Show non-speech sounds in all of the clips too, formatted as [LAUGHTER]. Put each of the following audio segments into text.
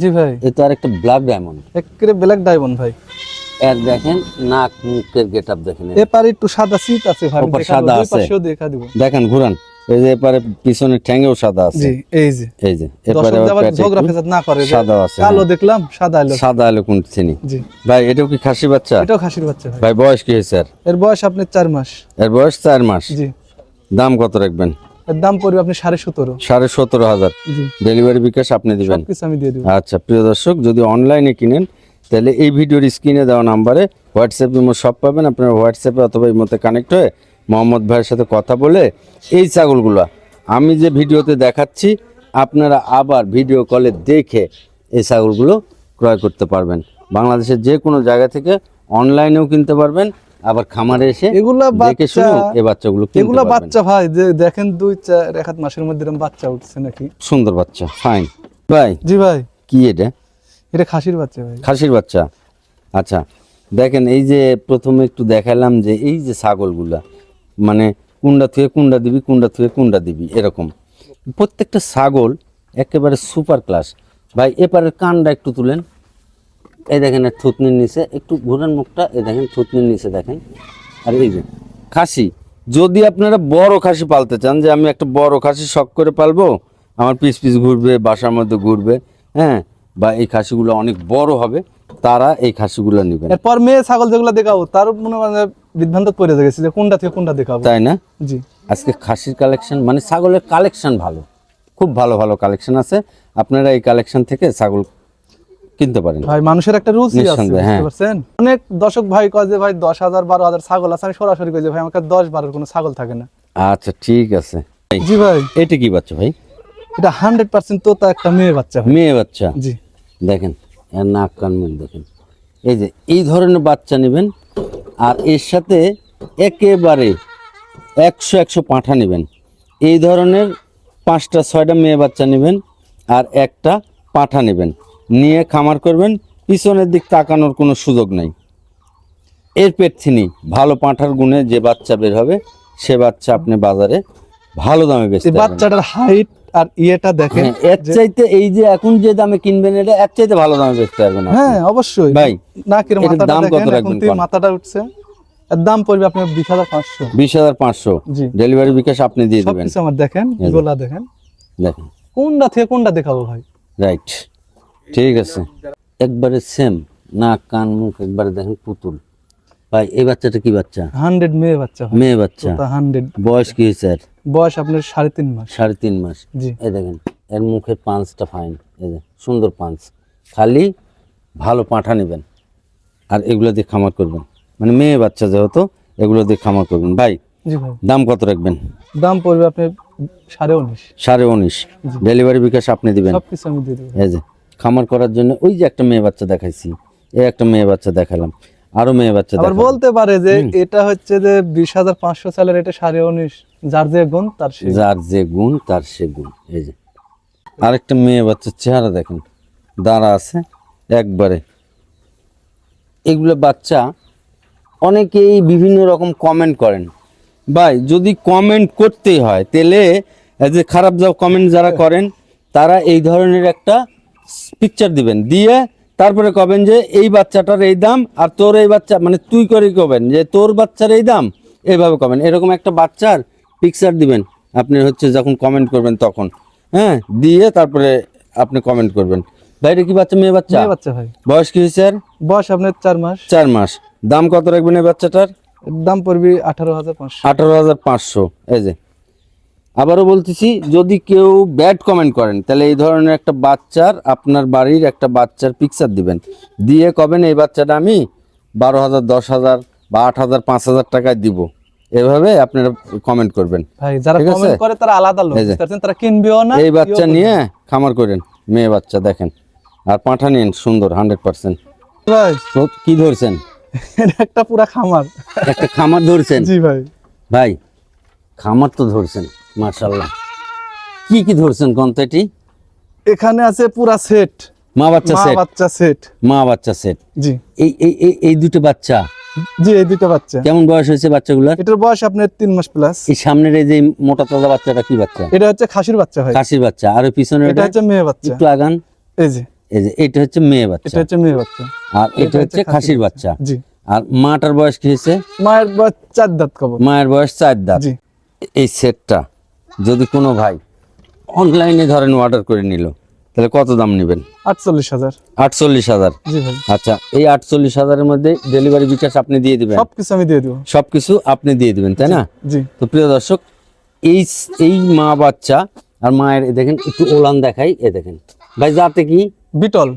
জি ভাই। এ তো আর একটা ব্ল্যাক ডায়মন্ড একেবারে ব্ল্যাক ডায়মন্ড ভাই। এর দেখেন নাক মুখের গেট আপ দেখেন। এপারে একটু সাদা সিট আছে ভাই সাদা আছে। পাশেও দেখা দিব। দেখেন ঘুরান। এই যে এপারে পিছনে ঠ্যাঙ্গেও সাদা আছে। জি এই যে। এই যে এপারে না করে সাদা আছে কালো হ্যাঁ। দেখলাম সাদা এলো। সাদা আলো কোন চিনি? জি। ভাই এটাও কি খাসি বাচ্চা? এটাও খাসির বাচ্চা ভাই। ভাই বয়স কি হয়েছে আর? এর বয়স আপনার চার মাস। এর বয়স চার মাস। জি। দাম কত রাখবেন? দাম পড়বে আপনি সাড়ে সতেরো। সাড়ে সতেরো হাজার। ডেলিভারি বিকাশ আপনি দিবেন। আমি দিয়ে দেবো। আচ্ছা প্রিয় দর্শক যদি অনলাইনে কিনেন তাহলে এই ভিডিওর স্ক্রিনে দেওয়া নাম্বারে হোয়াটসঅ্যাপ ইমো সব পাবেন। আপনারা হোয়াটসঅ্যাপে অথবা ইমোতে কানেক্ট হয়ে মোহাম্মদ ভাইয়ের সাথে কথা বলে এই ছাগলগুলো আমি যে ভিডিওতে দেখাচ্ছি আপনারা আবার ভিডিও কলে দেখে এই ছাগলগুলো ক্রয় করতে পারবেন। বাংলাদেশের যে কোনো জায়গা থেকে অনলাইনেও কিনতে পারবেন। আবার খামারে এসে এগুলা দেখে বাচ্চা এই বাচ্চাগুলো এগুলা বাচ্চা ভাই দেখেন দুই চার এক মাসের মধ্যে এরকম বাচ্চা উঠছে নাকি? সুন্দর বাচ্চা ফাইন ভাই জি ভাই। কি এটা? এটা খাসির বাচ্চা ভাই। খাসির বাচ্চা। আচ্ছা দেখেন এই যে প্রথমে একটু দেখালাম যে এই যে ছাগলগুলা মানে কুন্ডা থুয়ে কুন্ডা দিবি কুন্ডা থুয়ে কুন্ডা দিবি এরকম। প্রত্যেকটা ছাগল একেবারে সুপার ক্লাস ভাই এপারের কানটা একটু তুলেন। এই দেখেন থুতনির নিচে একটু ঘুরান মুখটা এই দেখেন থুতনির নিচে দেখেন। আর এই যে খাসি যদি আপনারা বড় খাসি পালতে চান যে আমি একটা বড় খাসি শখ করে পালবো আমার পিস পিস ঘুরবে বাসার মধ্যে ঘুরবে হ্যাঁ বা এই খাসিগুলো অনেক বড় হবে তারা এই খাসিগুলো নেবেন। এরপর মেয়ে ছাগল যেগুলো দেখাবো তার মনে মানে বিভ্রান্ত পড়ে গেছে যে কোনটা থেকে কোনটা দেখাবো। তাই না? জি। আজকে খাসির কালেকশন মানে ছাগলের কালেকশন ভালো খুব ভালো ভালো কালেকশন আছে। আপনারা এই কালেকশন থেকে ছাগল কিনতে পারেন। ভাই মানুষের একটা রুচি আছে নিঃসন্দেহে, হ্যাঁ। বুঝতে পারছেন? অনেক দর্শক ভাই কয় যে ভাই দশ হাজার বারো হাজার ছাগল আছে। আমি সরাসরি কই যে ভাই আমাকে দশ বারোর কোনো ছাগল থাকে না। আচ্ছা ঠিক আছে। জি ভাই। এটা কি বাচ্চা ভাই? এটা হান্ড্রেড পার্সেন্ট তোতা একটা মেয়ে বাচ্চা মেয়ে বাচ্চা? জি। দেখেন এর নাক কান মুখ দেখেন। এই যে এই ধরনের বাচ্চা নেবেন আর এর সাথে একেবারে একশো একশো পাঁঠা নেবেন। এই ধরনের পাঁচটা ছয়টা মেয়ে বাচ্চা নেবেন আর একটা পাঁঠা নেবেন। নিয়ে খামার করবেন পিছনের দিক তাকানোর কোনো সুযোগ নেই। এর পেট থিনি ভালো পাঁঠার গুণে যে বাচ্চা বের হবে সে বাচ্চা আপনি বাজারে ভালো দামে বেচতে বাচ্চাটার হাইট আর ইয়েটা দেখেন হ্যাঁ, এর চাইতে এই যে এখন যে দামে কিনবেন এটা এর চাইতে ভালো দামে বেচতে পারবেন। হ্যাঁ অবশ্যই। ভাই, নাকের মাথাটা দাম কত রাখবেন মাথাটা উঠছে। এর দাম পড়বে আপনার বিশ হাজার পাঁচশো। বিশ হাজার পাঁচশো। ডেলিভারি বিকাশ আপনি দিয়ে দেবেন। আমার দেখেন গোলা দেখেন। দেখেন। কোনটা থেকে কোনটা দেখাবো ভাই? রাইট। ঠিক আছে। একবারে সেম নাক কান মুখ একবারে দেখেন পুতুল। ভাই এই বাচ্চাটা কি বাচ্চা? হান্ড্রেড মেয়ে বাচ্চা মেয়ে বাচ্চা। হান্ড্রেড। বয়স কি আর বয়স আপনার সাড়ে তিন মাস। সাড়ে তিন মাস। জি। এই দেখেন এর মুখের পাঁচটা ফাইন এই যে সুন্দর পাঁচ। খালি ভালো পাঁঠা নেবেন। আর এগুলো দিয়ে খামার করবেন। মানে মেয়ে বাচ্চা যেহেতু এগুলো দিয়ে খামার করবেন। ভাই দাম কত রাখবেন? দাম পড়বে আপনার সাড়ে উনিশ। সাড়ে উনিশ। ডেলিভারি বিকাশ আপনি দিবেন। সবকিছু আমি দিয়ে দেবো। এই যে খামার করার জন্য ওই যে একটা মেয়ে বাচ্চা দেখাইছি এই একটা মেয়ে বাচ্চা দেখালাম আরও মেয়ে বাচ্চা আবার বলতে পারে যে এটা হচ্ছে যে বিশ হাজার পাঁচশো সালের এটা সাড়ে উনিশ যার যে গুণ তার সে যার যে গুণ তার সে গুণ এই যে। আরেকটা মেয়ে বাচ্চার চেহারা দেখেন দাঁড়া আছে একবারে। এগুলো বাচ্চা অনেকেই বিভিন্ন রকম কমেন্ট করেন। ভাই যদি কমেন্ট করতেই হয় তাহলে এই যে খারাপ যা কমেন্ট যারা করেন তারা এই ধরনের একটা পিকচার দিবেন। দিয়ে তারপরে কবেন যে এই বাচ্চাটার এই দাম আর তোর এই বাচ্চা মানে তুই করে কবেন যে তোর বাচ্চার এই দাম এইভাবে কবেন। এরকম একটা বাচ্চার পিকচার দিবেন। আপনি হচ্ছে যখন কমেন্ট করবেন তখন। হ্যাঁ? দিয়ে তারপরে আপনি কমেন্ট করবেন। বাইরে কি বাচ্চা মেয়ে বাচ্চা? বাচ্চা ভাই। বয়স কি হয়েছে বয়স আপনার চার মাস। চার মাস। দাম কত রাখবেন এই বাচ্চাটার? দাম পড়বে আঠারো হাজার পাঁচশো। আঠারো হাজার পাঁচশো। এই যে আবারও বলতেছি যদি কেউ ব্যাড কমেন্ট করেন তাহলে এই ধরনের একটা বাচ্চার আপনার বাড়ির একটা বাচ্চার পিকচার দিবেন। দিয়ে কবেন এই বাচ্চাটা আমি বারো হাজার দশ হাজার বা আট হাজার পাঁচ হাজার টাকায় দিব। এভাবে আপনারা কমেন্ট করবেন। ভাই যারা কমেন্ট করে তারা আলাদা লোক? তারা কিনবেও না এই বাচ্চা নিয়ে খামার করেন মেয়ে বাচ্চা দেখেন। আর পাঠা নিন সুন্দর হান্ড্রেড পার্সেন্ট কি ধরছেন? একটা পুরা খামার। একটা খামার ধরছেন? জি ভাই। ভাই খামার তো ধরছেন। মার্শাল্লাহ কি কি ধরছেন কন্তেটি এখানে আছে পুরা সেট। মা বাচ্চা মা সেট? বাচ্চা সেট। মা বাচ্চা সেট। জি। এই এই এই দুটো বাচ্চা? জি এই দুটো বাচ্চা। কেমন বয়স হয়েছে বাচ্চাগুলার? এটার বয়স আপনার তিন মাস প্লাস এই সামনের এই যে মোটা তাজা বাচ্চাটা কি বাচ্চা? এটা হচ্ছে খাসির বাচ্চা ভাই। কাশির বাচ্চা। আর পিছনে এটা হচ্ছে মেয়ে বাচ্চা। একটু আগান। এই যে। এই যে এটা হচ্ছে মেয়ে বাচ্চা। এটা হচ্ছে মেয়ে বাচ্চা। আর এটা হচ্ছে খাসির বাচ্চা। জি। আর মাটার বয়স কি হয়েছে? মায়ের বয়স চার দাঁত কবর। মায়ের বয়স চার দাঁত। জি। এই সেটটা। যদি কোনো ভাই অনলাইনে ধরেন অর্ডার করে নিল তাহলে কত দাম নেবেন? আটচল্লিশ হাজার। আটচল্লিশ হাজার? আচ্ছা এই আটচল্লিশ হাজারের মধ্যে ডেলিভারি বিকাশ আপনি দিয়ে দিবেন? সবকিছু আমি দিয়ে দেবো। সবকিছু আপনি দিয়ে দিবেন তাই না? জি। তো প্রিয় দর্শক এই এই মা বাচ্চা আর মায়ের দেখেন একটু ওলান দেখাই এ দেখেন। ভাই যাতে কি? বিটল।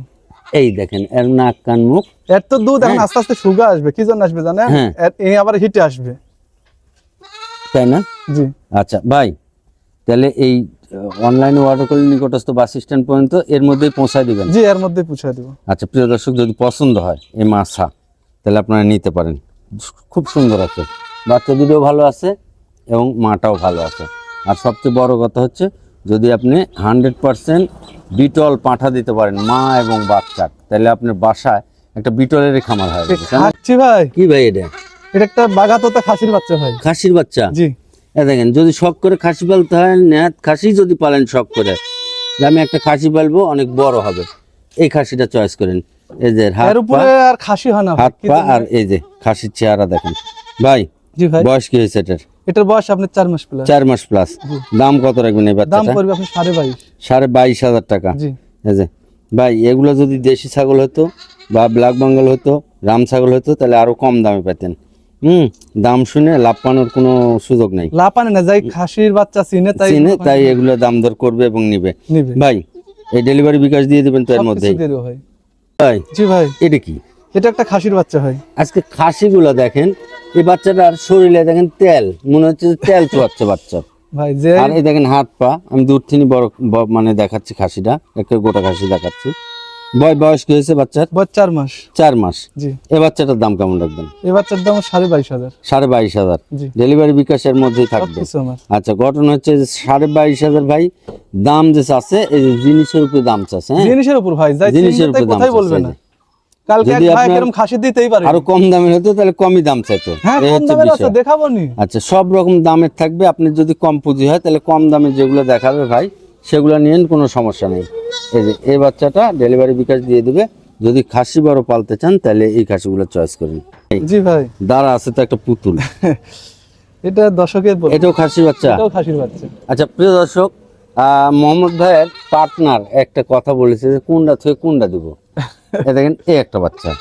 এই দেখেন এর নাক কান মুখ। এর তো দুধ এখন আস্তে আস্তে সুগা আসবে কি জন্য আসবে জানেন? হ্যাঁ। এ আবার হিটে আসবে। তাই না? জি। আচ্ছা ভাই তাহলে এই অনলাইনে অর্ডার করলে নিকটস্থ বাস স্ট্যান্ড পর্যন্ত এর মধ্যেই পৌঁছায় দিবেন। জি এর মধ্যে পুছিয়ে দেবো। আচ্ছা প্রিয় দর্শক যদি পছন্দ হয় এই মাছা তাহলে আপনারা নিতে পারেন। খুব সুন্দর আছে। বাচ্চা দুটোও ভালো আছে এবং মাটাও ভালো আছে। আর সবচেয়ে বড় কথা হচ্ছে যদি আপনি হান্ড্রেড পার্সেন্ট বিটল পাঠা দিতে পারেন মা এবং বাচ্চা তাহলে আপনার বাসায় একটা বিটলেরই খামার হয় ভাই। কি ভাই এটা? এটা একটা বাগাতোতা খাসির বাচ্চা ভাই। খাসির বাচ্চা? জি। দেখেন যদি শখ করে খাসি পালতে হয় নেহাত খাসি যদি পালেন শখ করে আমি একটা খাসি পালবো অনেক বড় হবে। এই খাসিটা চয়েস করেন। এই যে হাত উপরে আর খাসি হয় না। হাত পা আর এই যে খাসির চেহারা দেখেন। ভাই জি ভাই। বয়স কি হয়েছে এটার? এটার বয়স আপনার চার মাস প্লাস চার মাস প্লাস দাম কত রাখবেন এই বাচ্চাটা? দাম পড়বে আপনি সাড়ে বাইশ। সাড়ে বাইশ হাজার টাকা। জি। এই যে ভাই এগুলো যদি দেশি ছাগল হতো বা ব্ল্যাক বেঙ্গল হতো রাম ছাগল হতো তাহলে আরও কম দামে পেতেন। হুম দাম শুনে লাভ পানোর কোনো সুযোগ নেই। লাপানে না যাই খাসির বাচ্চা চিনে তাই চিনে তাই এগুলো দাম দর করবে এবং নিবে। ভাই এই ডেলিভারি বিকাশ দিয়ে দিবেন তো এর দেবো ভাই। জি ভাই। এটা কি? এটা একটা খাসির বাচ্চা হয় আজকে খাসিগুলো দেখেন এই বাচ্চাটার শরীরে দেখেন তেল মনে হচ্ছে যে তেল চুয়াচ্ছে বাচ্চা ভাই যে আর এই দেখেন হাত পা আমি দূর থেকে বড় মানে দেখাচ্ছি খাসিটা একটা গোটা খাসি দেখাচ্ছি। বয়স কি হয়েছে বাচ্চার? বয়স চার মাস। চার মাস। জি। এই বাচ্চাটার দাম কেমন রাখবেন? এই বাচ্চার দাম সাড়ে বাইশ হাজার। সাড়ে বাইশ হাজার। ডেলিভারি বিকাশের মধ্যেই থাকবে। আচ্ছা ঘটনা হচ্ছে সাড়ে বাইশ হাজার ভাই। দাম যে চাচ্ছে এই যে জিনিসের উপরে দাম চাচ্ছে হ্যাঁ? জিনিসের উপর ভাই জিনিসের দাম বলবে না। আরও কম দামের হতো তাহলে কমই দাম চাইতো। হ্যাঁ দেখাবো আচ্ছা সব রকম দামের থাকবে। আপনি যদি কম পুঁজি হয় তাহলে কম দামে যেগুলো দেখাবে ভাই সেগুলো নিয়েন কোনো সমস্যা নেই। এই যে এই বাচ্চাটা ডেলিভারি বিকাশ দিয়ে দিবে। যদি খাসি বড় পালতে চান তাহলে এই খাসিগুলো চয়েস করুন। জি ভাই। দাঁড়া আছে তো একটা পুতুল। [LAUGHS] এটা দর্শকের এটাও খাসি বাচ্চা? এটাও খাসির বাচ্চা। আচ্ছা প্রিয় দর্শক মোহাম্মদ ভাইয়ের পার্টনার একটা কথা বলেছে যে কোনটা থেকে কোনটা দিব? [LAUGHS] এ দেখেন এই একটা বাচ্চা।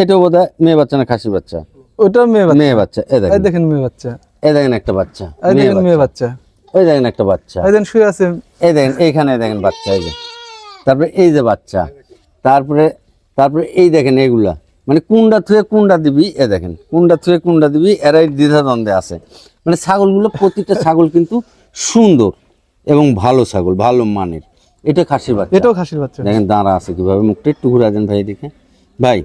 এটাও বোধ মেয়ে বাচ্চা না খাসি বাচ্চা? ওটা মেয়ে বাচ্চা। মেয়ে বাচ্চা এ দেখেন। দেখেন মেয়ে বাচ্চা। এ দেখেন একটা বাচ্চা মেয়ে দেখেন মেয়ে বাচ্চা। বাচ্চা। ওই দেখেন একটা বাচ্চা। এই দেখেন শুয়ে আছে। এই দেখেন এইখানে দেখেন বাচ্চা এই যে। তারপরে এই যে বাচ্চা তারপরে তারপরে এই দেখেন এগুলা। মানে কুন্ডা থুয়ে কুন্ডা দিবি এ দেখেন কুন্ডা থুয়ে কুন্ডা দিবি এরাই দ্বিধাদ্বন্দ্বে আছে। মানে ছাগলগুলো প্রতিটা ছাগল কিন্তু সুন্দর এবং ভালো ছাগল ভালো মানের। এটা খাসির বাচ্চা। এটাও খাসির বাচ্চা। দেখেন দাঁড়া আছে কীভাবে মুখটা একটু ঘুরে দেন ভাই এদিকে ভাই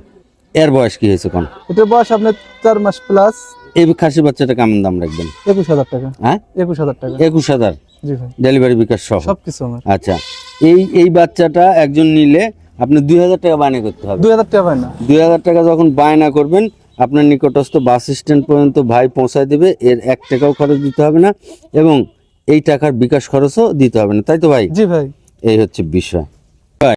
এর বয়স কি হয়েছে কোন? এটার বয়স আপনার চার মাস প্লাস এই খাসির বাচ্চাটা কেমন দাম রাখবেন? একুশ হাজার টাকা। হ্যাঁ? একুশ হাজার টাকা। একুশ হাজার। ডেলিভারি বিকাশ সহ। সবকিছু আমার। আচ্ছা এই এই বাচ্চাটা একজন নিলে আপনি দুই হাজার টাকা বায়না করতে হবে। দুই হাজার টাকা বায়না। দুই হাজার টাকা যখন বায়না করবেন আপনার নিকটস্থ বাস স্ট্যান্ড পর্যন্ত ভাই পৌঁছায় দেবে এর এক টাকাও খরচ দিতে হবে না এবং এই টাকার বিকাশ খরচও দিতে হবে না। তাই তো ভাই? জি ভাই। এই হচ্ছে বিষয়।